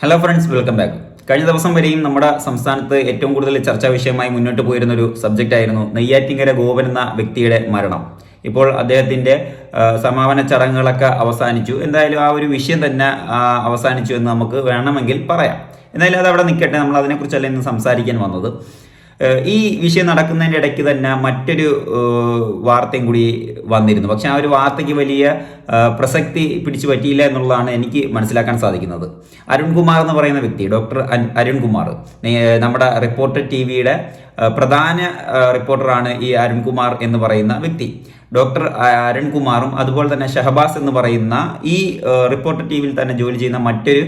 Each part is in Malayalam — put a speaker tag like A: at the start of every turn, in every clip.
A: ഹലോ ഫ്രണ്ട്സ് വെൽക്കം ബാക്ക് കഴിഞ്ഞ ദിവസം വരെയും നമ്മുടെ സംസ്ഥാനത്ത് ഏറ്റവും കൂടുതൽ ചർച്ചാ വിഷയമായി മുന്നോട്ട് പോയിരുന്ന ഒരു സബ്ജക്റ്റ് ആയിരുന്നു നെയ്യാറ്റിങ്കര ഗോപൻ എന്ന വ്യക്തിയുടെ മരണം. ഇപ്പോൾ അദ്ദേഹത്തിന്റെ സമാപന ചടങ്ങുകളൊക്കെ അവസാനിച്ചു. എന്തായാലും ആ ഒരു വിഷയം തന്നെ അവസാനിച്ചു എന്ന് നമുക്ക് വേണമെങ്കിൽ പറയാം. എന്തായാലും അത് അവിടെ നിൽക്കട്ടെ നമ്മൾ അതിനെക്കുറിച്ചല്ല ഇന്ന് സംസാരിക്കാൻ വന്നത്. ഈ വിഷയം നടക്കുന്നതിന്റെ ഇടയ്ക്ക് തന്നെ മറ്റൊരു വാർത്തയും കൂടി വന്നിരുന്നു. പക്ഷെ ആ ഒരു വാർത്തയ്ക്ക് വലിയ പ്രസക്തി പിടിച്ചു പറ്റിയില്ല എന്നുള്ളതാണ് എനിക്ക് മനസ്സിലാക്കാൻ സാധിക്കുന്നത്. അരുൺകുമാർ എന്ന് പറയുന്ന വ്യക്തി ഡോക്ടർ അരുൺകുമാർ നമ്മുടെ റിപ്പോർട്ടർ ടി വിയുടെ പ്രധാന റിപ്പോർട്ടറാണ് ഈ അരുൺകുമാർ എന്ന് പറയുന്ന വ്യക്തി. ഡോക്ടർ അരുൺകുമാറും അതുപോലെ തന്നെ ഷഹബാസ് എന്ന് പറയുന്ന ഈ റിപ്പോർട്ടർ ടീമിൽ തന്നെ ജോലി ചെയ്യുന്ന മറ്റൊരു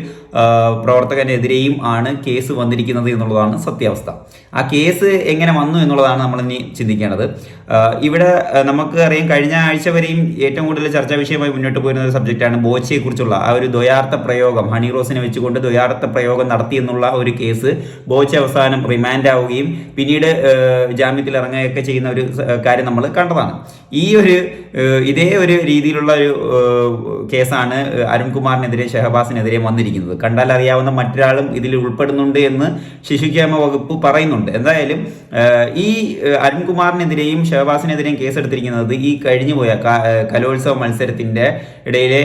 A: പ്രവർത്തകനെതിരെയും ആണ് കേസ് വന്നിരിക്കുന്നത് എന്നുള്ളതാണ് സത്യാവസ്ഥ. ആ കേസ് എങ്ങനെ വന്നു എന്നുള്ളതാണ് നമ്മൾ ഇനി ചിന്തിക്കേണ്ടത്. ഇവിടെ നമുക്ക് അറിയാം കഴിഞ്ഞ ആഴ്ച വരെയും ഏറ്റവും കൂടുതൽ ചർച്ചാ വിഷയമായി മുന്നോട്ട് പോയിരുന്ന ഒരു സബ്ജക്റ്റാണ് ബോച്ചയെ കുറിച്ചുള്ള ആ ഒരു ദ്വയാർത്ഥ പ്രയോഗം. ഹണി റോസിനെ വെച്ചുകൊണ്ട് ദ്വയാർത്ഥ പ്രയോഗം നടത്തിയെന്നുള്ള ഒരു കേസ് ബോച്ച അവസാനം റിമാൻഡ് ആവുകയും പിന്നീട് ഏഹ്, ജാമ്യത്തിൽ ഇറങ്ങുകയൊക്കെ ചെയ്യുന്ന ഒരു കാര്യം നമ്മൾ കണ്ടതാണ്. ഈ ഒരു ഇതേ ഒരു രീതിയിലുള്ള ഒരു കേസാണ് അരുൺകുമാറിനെതിരെ ഷഹബാസിനെതിരെ വന്നിരിക്കുന്നത്. കണ്ടാൽ അറിയാവുന്ന മറ്റൊരാളും ഇതിൽ ഉൾപ്പെടുന്നുണ്ട് എന്ന് ശിശുക്ഷേമ വകുപ്പ് പറയുന്നുണ്ട്. എന്തായാലും ഈ അരുൺകുമാറിനെതിരെയും ഷഹബാസിനെതിരെയും കേസെടുത്തിരിക്കുന്നത് ഈ കഴിഞ്ഞുപോയ കലോത്സവ മത്സരത്തിന്റെ ഇടയിലെ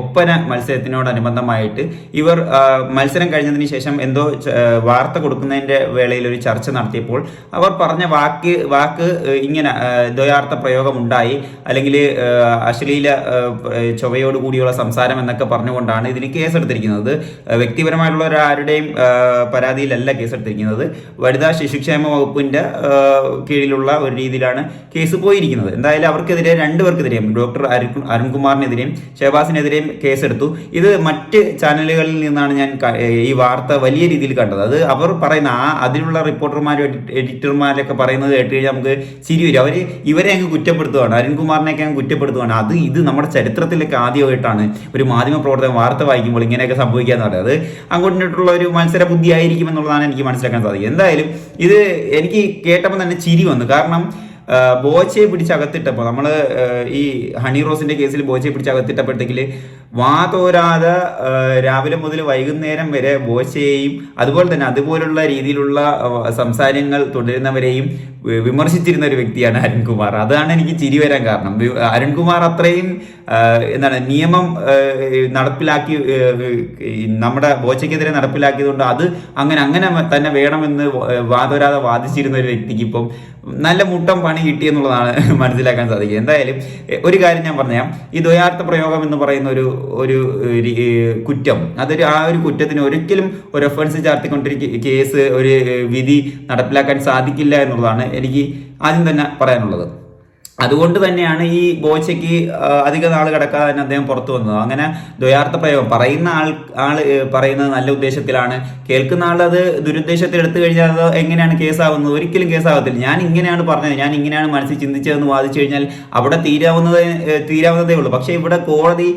A: ഒപ്പന മത്സരത്തിനോടനുബന്ധമായിട്ട് ഇവർ മത്സരം കഴിഞ്ഞതിന് ശേഷം എന്തോ വാർത്ത കൊടുക്കുന്നതിന്റെ വേളയിൽ ഒരു ചർച്ച നടത്തിയപ്പോൾ അവർ പറഞ്ഞ വാക്ക് വാക്ക് ഇങ്ങനെ ദ്വയാർത്ഥ പ്രയോഗം ഉണ്ടായി അല്ലെങ്കിൽ അശ്ലീല ചൊവയോട് കൂടിയുള്ള സംസാരം എന്നൊക്കെ പറഞ്ഞുകൊണ്ടാണ് ഇതിന് കേസെടുത്തിരിക്കുന്നത്. വ്യക്തിപരമായിട്ടുള്ള ഒരാരുടെയും പരാതിയിലല്ല കേസെടുത്തിരിക്കുന്നത്. വനിതാ ശിശുക്ഷേമ വകുപ്പിന്റെ കീഴിലുള്ള ഒരു രീതിയിലാണ് കേസ് പോയിരിക്കുന്നത്. എന്തായാലും അവർക്കെതിരെ രണ്ടുപേർക്കെതിരെയും ഡോക്ടർ അരുൺ അരുൺകുമാറിനെതിരെയും ഷഹബാസിനെതിരെയും കേസെടുത്തു. ഇത് മറ്റ് ചാനലുകളിൽ നിന്നാണ് ഞാൻ ഈ വാർത്ത വലിയ രീതിയിൽ കണ്ടത്. അത് അവർ പറയുന്ന ആ അതിനുള്ള റിപ്പോർട്ടർമാരും എഡി- എഡിറ്റർമാരൊക്കെ പറയുന്നത് കേട്ട് കഴിഞ്ഞാൽ നമുക്ക് ചിരി വരും. അവർ ഇവരെ അങ്ങ് കുറ്റപ്പെടുത്തുകയാണ് അരുൺകുമാറിനെയൊക്കെ അങ്ങ് കുറ്റപ്പെടുത്തുകയാണ് അത് ഇത് നമ്മുടെ ചരിത്രത്തിലൊക്കെ ആദ്യമായിട്ടാണ് ഒരു മാധ്യമ പ്രവർത്തകൻ വാർത്ത വായിക്കുമ്പോൾ ഇങ്ങനെയൊക്കെ സംഭവിക്കുക എന്ന് പറയുന്നത്. അങ്ങോട്ടുള്ള ഒരു മത്സര ബുദ്ധി ആയിരിക്കും എന്നുള്ളതാണ് എനിക്ക് മനസ്സിലാക്കാൻ സാധിക്കും എന്തായാലും ഇത് എനിക്ക് കേട്ടപ്പോൾ തന്നെ ചിരി വന്നു. കാരണം ബോച്ചയെ പിടിച്ച് അകത്തിട്ടപ്പോൾ നമ്മൾ ഈ ഹണി റോസിന്റെ കേസിൽ ബോച്ചയെ പിടിച്ച് വാ തോരാതെ രാവിലെ മുതൽ വൈകുന്നേരം വരെ ബോശയെയും അതുപോലെ തന്നെ അതുപോലുള്ള രീതിയിലുള്ള സംസാരങ്ങൾ തുടരുന്നവരെയും വിമർശിച്ചിരുന്ന ഒരു വ്യക്തിയാണ് അരുൺകുമാർ. അതാണ് എനിക്ക് ചിരി വരാൻ കാരണം. അരുൺകുമാർ അത്രയും എന്താണ് നിയമം നടപ്പിലാക്കി നമ്മുടെ ബോച്ചയ്ക്കെതിരെ നടപ്പിലാക്കിയതുകൊണ്ട് അത് അങ്ങനെ അങ്ങനെ തന്നെ വേണമെന്ന് വാതോരാതെ വാദിച്ചിരുന്ന ഒരു വ്യക്തിക്ക് ഇപ്പം നല്ല മുട്ടം പണി കിട്ടി എന്നുള്ളതാണ് മനസ്സിലാക്കാൻ സാധിക്കുക. എന്തായാലും ഒരു കാര്യം ഞാൻ പറഞ്ഞാൽ ഈ ദ്വയാർത്ഥ പ്രയോഗം എന്ന് പറയുന്ന ഒരു ഒരു കുറ്റം. അതൊരു ആ ഒരു കുറ്റത്തിന് ഒരിക്കലും ഒരു ഒഫൻസ് ചാർത്തിക്കൊണ്ടിരിക്കുന്ന കേസ് ഒരു വിധി നടപ്പിലാക്കാൻ സാധിക്കില്ല എന്നുള്ളതാണ് എനിക്ക് ആദ്യം തന്നെ പറയാനുള്ളത്. അതുകൊണ്ട് തന്നെയാണ് ഈ ബോച്ചയ്ക്ക് അധിക നാൾ കിടക്കാതെ തന്നെ അദ്ദേഹം പുറത്തു വന്നത്. അങ്ങനെ ദ്വയാർത്ഥ പ്രയോഗം. പറയുന്ന ആൾ ആൾ പറയുന്നത് നല്ല ഉദ്ദേശത്തിലാണ്. കേൾക്കുന്ന ആൾ അത് ദുരുദ്ദേശത്തിൽ എടുത്തു കഴിഞ്ഞാൽ അത് എങ്ങനെയാണ് കേസാവുന്നത്? ഒരിക്കലും കേസാവത്തില്ല. ഞാൻ ഇങ്ങനെയാണ് പറഞ്ഞത്. ഞാൻ ഇങ്ങനെയാണ് മനസ്സിൽ ചിന്തിച്ചതെന്ന് വാദിച്ചു കഴിഞ്ഞാൽ അവിടെ തീരാവുന്നത് തീരാവുന്നതേ ഉള്ളൂ. പക്ഷേ ഇവിടെ കോടതി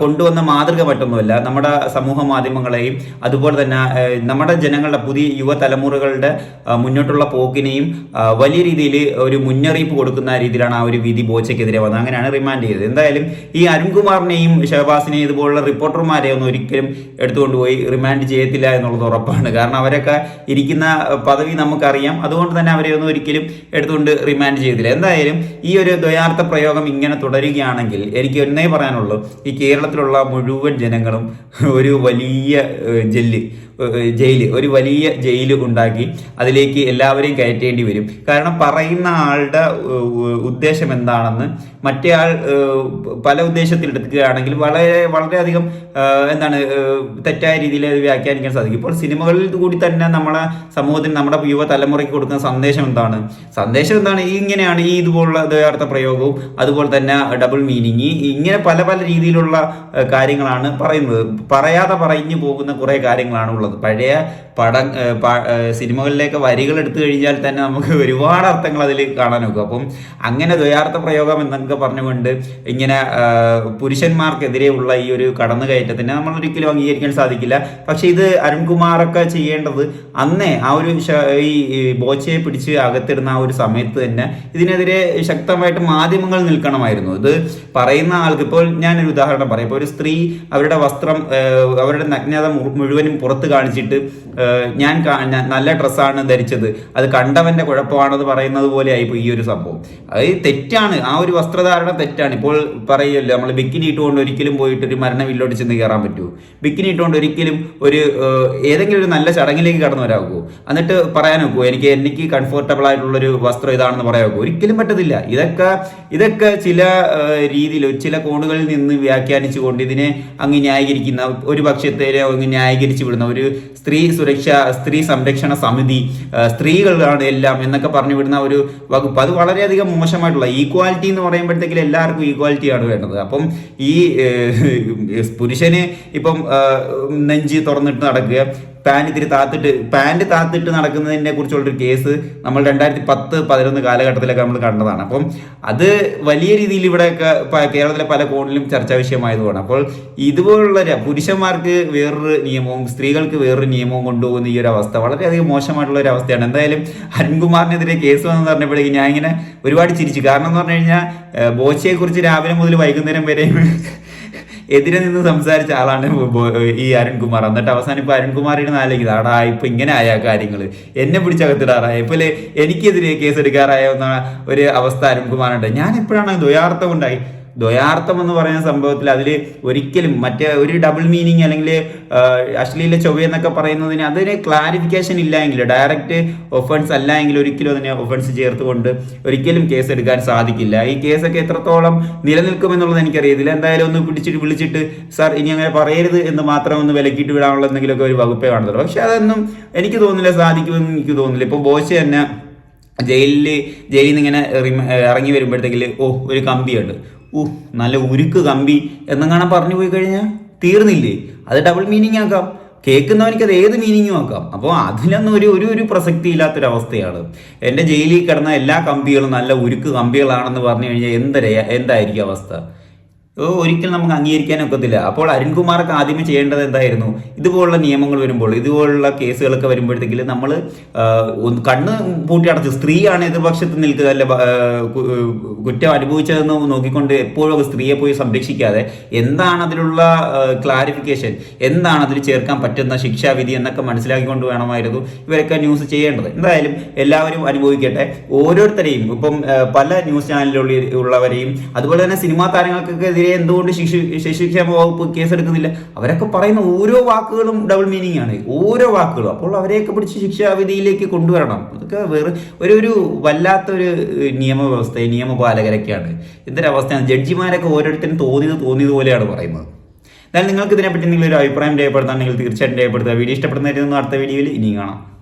A: കൊണ്ടുവന്ന മാതൃക മറ്റൊന്നുമല്ല. നമ്മുടെ സമൂഹ മാധ്യമങ്ങളെയും അതുപോലെ തന്നെ നമ്മുടെ ജനങ്ങളുടെ പുതിയ യുവതലമുറകളുടെ മുന്നോട്ടുള്ള പോക്കിനെയും വലിയ രീതിയിൽ ഒരു മുന്നറിയിപ്പ് കൊടുക്കുന്ന രീതിയിലാണ് ആ ഒരു വിധി ബോച്ചയ്ക്കെതിരെ വന്നത്. അങ്ങനെയാണ് റിമാൻഡ് ചെയ്തത്. എന്തായാലും ഈ അരുൺകുമാറിനെയും ഷഹബാസിനെയും ഇതുപോലുള്ള റിപ്പോർട്ടർമാരെ ഒന്നും ഒരിക്കലും എടുത്തുകൊണ്ട് പോയി റിമാൻഡ് ചെയ്യത്തില്ല എന്നുള്ളത് ഉറപ്പാണ്. കാരണം അവരൊക്കെ ഇരിക്കുന്ന പദവി നമുക്കറിയാം. അതുകൊണ്ട് തന്നെ അവരെ ഒന്നും ഒരിക്കലും എടുത്തുകൊണ്ട് റിമാൻഡ് ചെയ്തില്ല. എന്തായാലും ഈ ഒരു ദ്വയാർത്ഥ പ്രയോഗം ഇങ്ങനെ തുടരുകയാണെങ്കിൽ എനിക്ക് ഒന്നേ പറയാനുള്ളൂ. ഈ കേരളത്തിലുള്ള മുഴുവൻ ജനങ്ങളും ഒരു വലിയ ജെല്ല്. ജയിൽ ഒരു വലിയ ജയിൽ ഉണ്ടാക്കി അതിലേക്ക് എല്ലാവരെയും കയറ്റേണ്ടി വരും. കാരണം പറയുന്ന ആളുടെ ഉദ്ദേശം എന്താണെന്ന് മറ്റേ ആൾ പല ഉദ്ദേശത്തിൽ എടുക്കുകയാണെങ്കിൽ വളരെ വളരെയധികം എന്താണ് തെറ്റായ രീതിയിൽ അത് വ്യാഖ്യാനിക്കാൻ സാധിക്കും. ഇപ്പോൾ സിനിമകളിൽ കൂടി തന്നെ നമ്മളെ സമൂഹത്തിന് നമ്മുടെ യുവതലമുറയ്ക്ക് കൊടുക്കുന്ന സന്ദേശം എന്താണ്? സന്ദേശം എന്താണ്? ഇങ്ങനെയാണ് ഈ ഇതുപോലുള്ള ദ്വയാർത്ഥ പ്രയോഗവും അതുപോലെ തന്നെ ഡബിൾ മീനിങ്. ഇങ്ങനെ പല പല രീതിയിലുള്ള കാര്യങ്ങളാണ് പറയുന്നത്. പറയാതെ പറഞ്ഞു പോകുന്ന കുറേ കാര്യങ്ങളാണ് ഉള്ളത്. പഴയ പട സിനിമകളിലേക്ക് വരികൾ എടുത്തു കഴിഞ്ഞാൽ തന്നെ നമുക്ക് ഒരുപാട് അർത്ഥങ്ങൾ അതിൽ കാണാൻ നോക്കും അപ്പം അങ്ങനെ ദ്വയാർത്ഥ പ്രയോഗം എന്നൊക്കെ പറഞ്ഞുകൊണ്ട് ഇങ്ങനെ പുരുഷന്മാർക്കെതിരെ പുരുഷന്മാർക്കെതിരെയുള്ള ഈ ഒരു കടന്നുകയറ്റത്തിന് നമ്മൾ ഒരിക്കലും അംഗീകരിക്കാൻ സാധിക്കില്ല. പക്ഷേ ഇത് അരുൺകുമാറൊക്കെ ചെയ്യേണ്ടത് അന്നേ ആ ഒരു ഈ ബോച്ചയെ പിടിച്ച് അകത്തിടുന്ന ആ ഒരു സമയത്ത് തന്നെ ഇതിനെതിരെ ശക്തമായിട്ട് മാധ്യമങ്ങൾ നിൽക്കണമായിരുന്നു. ഇത് പറയുന്ന ആൾക്ക് ഇപ്പോൾ ഞാനൊരു ഉദാഹരണം പറയാം. ഇപ്പോൾ ഒരു സ്ത്രീ അവരുടെ വസ്ത്രം അവരുടെ നഗ്നത മുഴുവനും പുറത്ത് കാണിച്ചിട്ട് ഞാൻ നല്ല ഡ്രസ്സാണ് ധരിച്ചത്. അത് കണ്ടവന്റെ കുഴപ്പമാണെന്ന് പറയുന്നത് പോലെ ആയിപ്പോ ഈ ഒരു സംഭവം. അത് തെറ്റാണ്. ആ ഒരു വസ്ത്രധാരണ തെറ്റാണ്. ഇപ്പോൾ പറയുമല്ലോ നമ്മൾ ബിക്കിനി ഇട്ടുകൊണ്ട് ഒരിക്കലും പോയിട്ട് ഒരു മരണവില്ലോട്ട് ചെന്ന് കയറാൻ പറ്റുമോ? ബിക്കിനി ഇട്ടുകൊണ്ട് ഒരിക്കലും ഒരു ഏതെങ്കിലും ഒരു നല്ല ചടങ്ങിലേക്ക് കടന്നു വരാമോ എന്നിട്ട് പറയാൻ നോക്കുമോ എനിക്ക് എനിക്ക് കംഫർട്ടബിൾ ആയിട്ടുള്ള ഒരു വസ്ത്രം ഇതാണെന്ന് പറയാൻ നോക്കുമോ ഒരിക്കലും പറ്റത്തില്ല. ഇതൊക്കെ ഇതൊക്കെ ചില രീതിയിൽ ചില കോണുകളിൽ നിന്ന് വ്യാഖ്യാനിച്ചുകൊണ്ട് ഇതിനെ അങ്ങ് ന്യായീകരിക്കുന്ന ഒരു പക്ഷത്തെ അങ്ങ് ന്യായീകരിച്ചു വിടുന്ന ഒരു സ്ത്രീ സുരക്ഷ സ്ത്രീ സംരക്ഷണ സമിതി സ്ത്രീകളാണ് എല്ലാം എന്നൊക്കെ പറഞ്ഞു വിടുന്ന ഒരു വകുപ്പ്. അത് വളരെയധികം മോശമായിട്ടുള്ള ഈക്വാലിറ്റി എന്ന് പറയുമ്പോഴത്തേക്കും എല്ലാവർക്കും ഈക്വാലിറ്റി ആണ് വേണ്ടത്. അപ്പം ഈ പുരുഷന് ഇപ്പം നെഞ്ച് തുറന്നിട്ട് നടക്കുക പാന്റ് ഇത്തിരി താത്തിട്ട് പാന്റ് താത്തിട്ട് നടക്കുന്നതിനെ കുറിച്ചുള്ളൊരു കേസ് നമ്മൾ രണ്ടായിരത്തി പത്ത് പതിനൊന്ന് കാലഘട്ടത്തിലൊക്കെ നമ്മൾ കണ്ടതാണ്. അപ്പം അത് വലിയ രീതിയിൽ ഇവിടെയൊക്കെ കേരളത്തിലെ പല കോണിലും ചർച്ചാ വിഷയമായതുമാണ്. അപ്പോൾ ഇതുപോലുള്ള പുരുഷന്മാർക്ക് വേറൊരു നിയമവും സ്ത്രീകൾക്ക് വേറൊരു നിയമവും കൊണ്ടുപോകുന്ന ഈ ഒരു അവസ്ഥ വളരെയധികം മോശമായിട്ടുള്ള ഒരു അവസ്ഥയാണ്. എന്തായാലും അരുൺകുമാറിനെതിരെ കേസ് വന്നു പറഞ്ഞപ്പോഴേക്കും ഞാൻ ഇങ്ങനെ ഒരുപാട് ചിരിച്ചു. കാരണം എന്ന് പറഞ്ഞു കഴിഞ്ഞാൽ ബോച്ചയെക്കുറിച്ച് രാവിലെ മുതൽ വൈകുന്നേരം വരെയും എതിരെ നിന്ന് സംസാരിച്ച ആളാണ് ഈ അരുൺകുമാർ. എന്നിട്ട് അവസാനം ഇപ്പൊ അരുൺകുമാറിന് നാലേക്ക് ആടാ ഇപ്പൊ ഇങ്ങനെ ആയ കാര്യങ്ങൾ എന്നെ പിടിച്ചകത്തിടാറായ? ഇപ്പൊ എനിക്കെതിരെ കേസ് എടുക്കാറായ ഒരു അവസ്ഥ അരുൺകുമാറുണ്ട് ഞാൻ എപ്പോഴാണ് ദ്വയാർത്ഥം ഉണ്ടായി ദ്വയാർത്ഥം എന്ന് പറയുന്ന സംഭവത്തിൽ അതിൽ ഒരിക്കലും മറ്റേ ഒരു ഡബിൾ മീനിങ് അല്ലെങ്കിൽ അശ്ലീല ചൊവ്വ എന്നൊക്കെ പറയുന്നതിന് അതിന് ക്ലാരിഫിക്കേഷൻ ഇല്ല എങ്കിൽ ഡയറക്റ്റ് ഒഫൻസ് അല്ല എങ്കിൽ ഒരിക്കലും അതിനെ ഒഫൻസ് ചേർത്തുകൊണ്ട് ഒരിക്കലും കേസ് എടുക്കാൻ സാധിക്കില്ല. ഈ കേസൊക്കെ എത്രത്തോളം നിലനിൽക്കുമെന്നുള്ളത് എനിക്കറിയത്തില്ല. എന്തായാലും ഒന്ന് പിടിച്ചിട്ട് വിളിച്ചിട്ട് സാർ ഇനി അങ്ങനെ പറയരുത് എന്ന് മാത്രം ഒന്ന് വിലക്കിയിട്ട് വിടാനുള്ള എന്തെങ്കിലുമൊക്കെ ഒരു വകുപ്പേ കാണത്തുള്ളൂ. പക്ഷെ അതൊന്നും എനിക്ക് തോന്നില്ല സാധിക്കുമെന്ന് എനിക്ക് തോന്നുന്നില്ല. ഇപ്പോൾ ബോശ തന്നെ ജയിലിൽ ജയിലിൽ നിന്ന് ഇങ്ങനെ ഇറങ്ങി വരുമ്പോഴത്തേക്കിൽ ഓ ഒരു കമ്പിയുണ്ട്. ഊ നല്ല ഉരുക്ക് കമ്പി എന്നെങ്ങാണ പറഞ്ഞു പോയി കഴിഞ്ഞാൽ തീർന്നില്ലേ? അത് ഡബിൾ മീനിങ് ആക്കാം. കേൾക്കുന്നവനിക്ക് അത് ഏത് മീനിങ്ങും ആക്കാം. അപ്പോൾ അതിലൊന്നും ഒരു ഒരു ഒരു പ്രസക്തി ഇല്ലാത്തൊരവസ്ഥയാണ് എന്റെ ജയിലിൽ കിടന്ന എല്ലാ കമ്പികളും നല്ല ഉരുക്ക് കമ്പികളാണെന്ന് പറഞ്ഞു കഴിഞ്ഞാൽ എന്തര എന്തായിരിക്കും അവസ്ഥ? ഒരിക്കലും നമുക്ക് അംഗീകരിക്കാൻ ഒക്കത്തില്ല. അപ്പോൾ അരുൺകുമാറൊക്കെ ആദ്യമേ ചെയ്യേണ്ടത് എന്തായിരുന്നു? ഇതുപോലുള്ള നിയമങ്ങൾ വരുമ്പോൾ ഇതുപോലുള്ള കേസുകളൊക്കെ വരുമ്പോഴത്തേക്കിൽ നമ്മൾ കണ്ണ് പൂട്ടി അടച്ച് സ്ത്രീയാണ് എതിർപക്ഷത്ത് നിൽക്കുക അല്ല കുറ്റം അനുഭവിച്ചതെന്ന് നോക്കിക്കൊണ്ട് എപ്പോഴും സ്ത്രീയെ പോയി സംരക്ഷിക്കാതെ എന്താണ് അതിലുള്ള ക്ലാരിഫിക്കേഷൻ എന്താണ് അതിൽ ചേർക്കാൻ പറ്റുന്ന ശിക്ഷാവിധി എന്നൊക്കെ മനസ്സിലാക്കിക്കൊണ്ട് വേണമായിരുന്നു ഇവരൊക്കെ ന്യൂസ് ചെയ്യേണ്ടത്. എന്തായാലും എല്ലാവരും അനുഭവിക്കട്ടെ. ഓരോരുത്തരെയും ഇപ്പം പല ന്യൂസ് ചാനലിലുള്ള ഉള്ളവരെയും അതുപോലെ തന്നെ സിനിമാ താരങ്ങൾക്കൊക്കെ എതിരെ എന്തുകൊണ്ട് ശിശു ശിശുക്ഷേമ വകുപ്പ് കേസെടുക്കുന്നില്ല? അവരൊക്കെ പറയുന്ന ഓരോ വാക്കുകളും ഡബിൾ മീനിങ് ആണ്. ഓരോ വാക്കുകളും. അപ്പോൾ അവരെയൊക്കെ പിടിച്ച് ശിക്ഷാവിധിയിലേക്ക് കൊണ്ടുവരണം. അതൊക്കെ വേറെ ഒരു ഒരു വല്ലാത്തൊരു നിയമവ്യവസ്ഥ നിയമപാലകരൊക്കെയാണ്. എന്തൊരവസ്ഥയാണ്? ജഡ്ജിമാരൊക്കെ ഓരോരുത്തരും തോന്നിയത് പോലെയാണ് പറയുന്നത്. എന്നാൽ നിങ്ങൾക്ക് ഇതിനെപ്പറ്റി എന്തെങ്കിലും ഒരു അഭിപ്രായം രേഖപ്പെടുത്താൻ നിങ്ങൾ തീർച്ചയായിട്ടും രേഖപ്പെടുത്തുക. വീഡിയോ ഇഷ്ടപ്പെടുന്നതായിരുന്നു അടുത്ത വീഡിയോയിൽ ഇനിയും കാണാം.